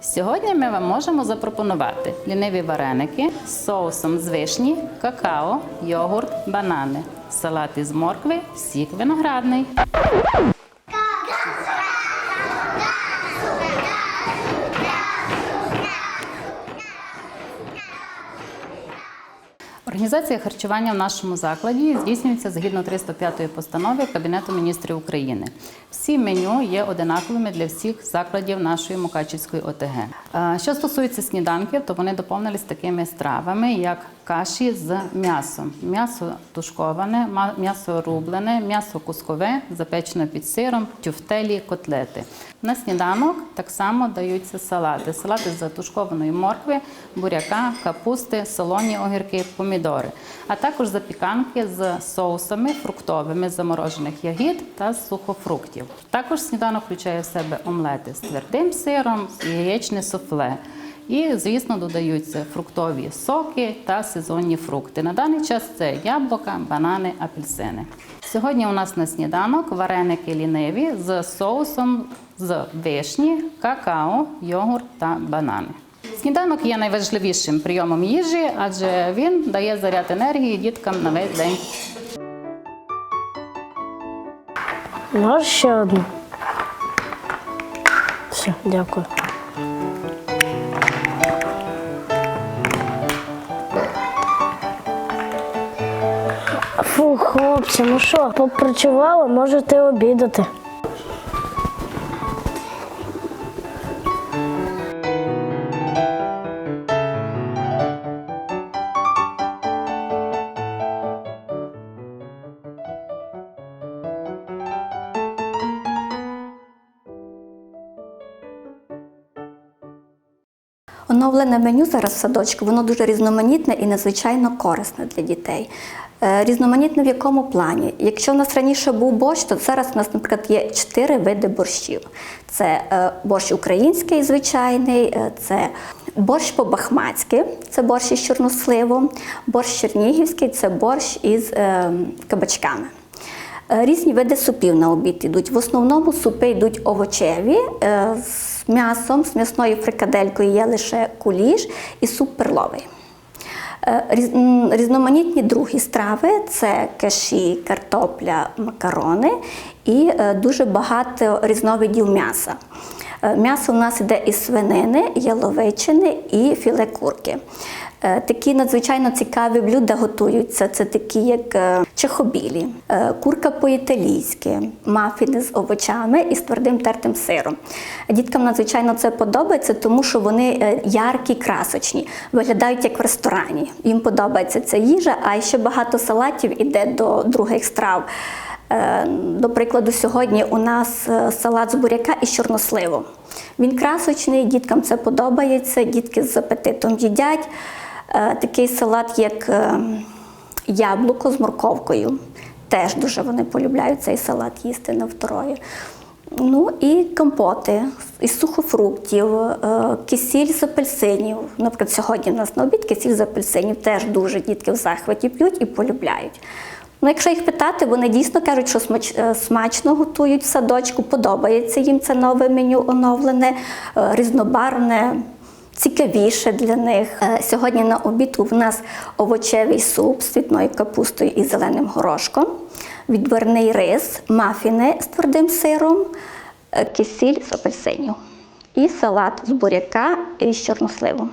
Сьогодні ми вам можемо запропонувати ліниві вареники з соусом з вишні, какао, йогурт, банани, салат із моркви, сік виноградний. Організація харчування в нашому закладі здійснюється згідно 305 постанови Кабінету міністрів України. Всі меню є одинаковими для всіх закладів нашої Мукачівської ОТГ. Е, Що стосується сніданків, то вони доповнились такими стравами, як каші з м'ясом, м'ясо тушковане, м'ясо рублене, м'ясо кускове, запечене під сиром, тюфтелі, котлети. На сніданок так само даються салати. Салати з затушкованої моркви, буряка, капусти, солоні огірки, помідори, а також запіканки з соусами фруктовими заморожених ягід та сухофруктів. Також сніданок включає в себе омлети з твердим сиром, яєчне суфле. І, звісно, додаються фруктові соки та сезонні фрукти. На даний час це яблука, банани, апельсини. Сьогодні у нас на сніданок вареники ліниві з соусом з вишні, какао, йогурт та банани. Сніданок є найважливішим прийомом їжі, адже він дає заряд енергії діткам на весь день. Можеш ще одну? Все, дякую. Хлопці, ну що, попрацювали, можете обідати. Оновлене меню зараз в садочку, воно дуже різноманітне і надзвичайно корисне для дітей. Е, Різноманітне в якому плані? Якщо в нас раніше був борщ, то зараз у нас, наприклад, є чотири види борщів: це е, борщ український, звичайний, е, це борщ по-бахмацьки, це борщ із чорносливом, борщ чернігівський це борщ із кабачками. Різні види супів на обід йдуть. В основному супи йдуть овочеві з м'ясом, з м'ясною фрикаделькою є лише куліш і суп перловий. Е, Різноманітні другі страви це каші, картопля, макарони і е, дуже багато різновидів м'яса. Е, М'ясо у нас йде із свинини, яловичини і філе курки. Е, Такі надзвичайно цікаві блюда готуються. Це такі, як е, чехобілі, е, курка по-італійськи, мафіни з овочами і з твердим тертим сиром. Діткам надзвичайно це подобається, тому що вони яркі, красочні, виглядають як в ресторані. Їм подобається ця їжа, а ще багато салатів іде до других страв. До прикладу, сьогодні у нас салат з буряка із чорносливом. Він красочний, діткам це подобається, дітки з апетитом їдять. Е, Такий салат, як е, яблуко з морковкою. Теж дуже вони полюбляють цей салат їсти навтороє. Ну і компоти із сухофруктів, е, кисіль з апельсинів. Наприклад, сьогодні в нас на обід кисіль з апельсинів теж дуже дітки в захваті п'ють і полюбляють. Ну, якщо їх питати, вони дійсно кажуть, що е, смачно готують в садочку, подобається їм це нове меню оновлене, е, різнобарвне, цікавіше для них. Е, Сьогодні на обід у нас овочевий суп з цвітною капустою і зеленим горошком, відварний рис, мафіни з твердим сиром, кисіль з апельсинів і салат з буряка і з чорносливом.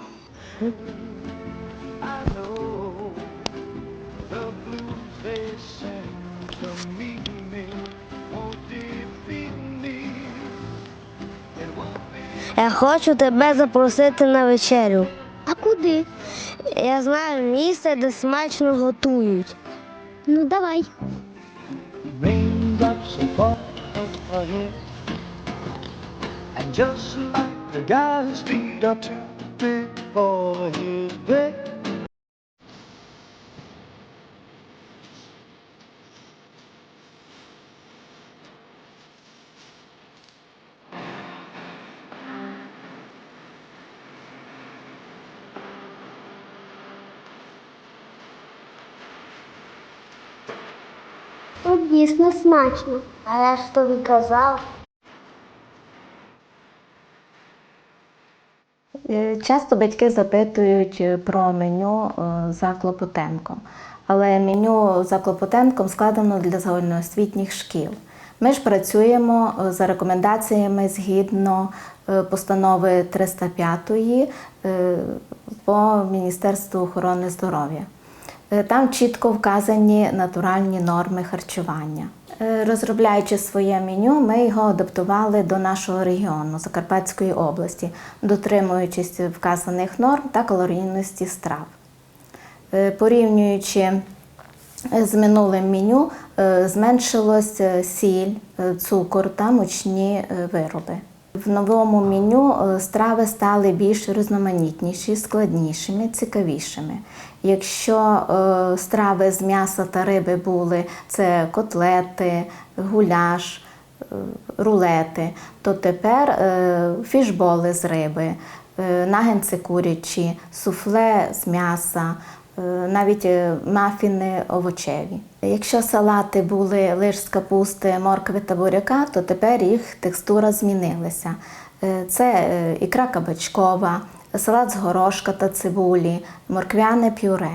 Я хочу тебе запросити на вечерю. А куди? Я знаю місце, де смачно готують. Ну давай. And just like the big for his. От дійсно смачно. А я ж тобі казав. Е, Часто батьки запитують е, про меню е, за Клопотенком, але меню за Клопотенком складено для загальноосвітніх шкіл. Ми ж працюємо за рекомендаціями згідно постанови 305 е, по Міністерству охорони здоров'я. Е, Там чітко вказані натуральні норми харчування. Е, Розробляючи своє меню, ми його адаптували до нашого регіону Закарпатської області, дотримуючись вказаних норм та калорійності страв. Е, Порівнюючи з минулим меню, зменшилось сіль, цукор та мучні вироби. В новому меню е, страви стали більш різноманітніші, складнішими, цікавішими. Якщо е, страви з м'яса та риби були це котлети, гуляш, е, рулети, то тепер е, фішболи з риби, е, нагенці курячі, суфле з м'яса, навіть е, мафіни овочеві. Якщо салати були лише з капусти, моркви та буряка, то тепер їх текстура змінилася. Е, Це е, ікра кабачкова, салат з горошка та цибулі, морквяне пюре.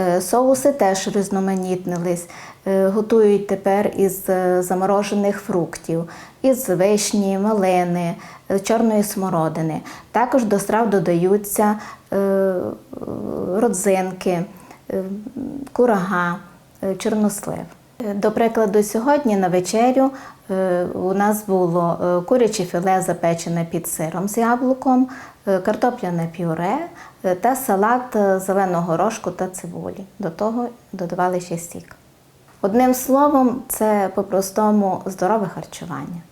Е, Соуси теж різноманітнились. Е, Готують тепер із е, заморожених фруктів, із вишні, малини, чорної смородини. Також до страв додаються родзинки, курага, чорнослив. До прикладу, сьогодні на вечерю у нас було куряче філе запечене під сиром з яблуком, картопляне пюре та салат е, зеленого горошку та цибулі. До того додавали ще сік. Одним словом, це по-простому здорове харчування.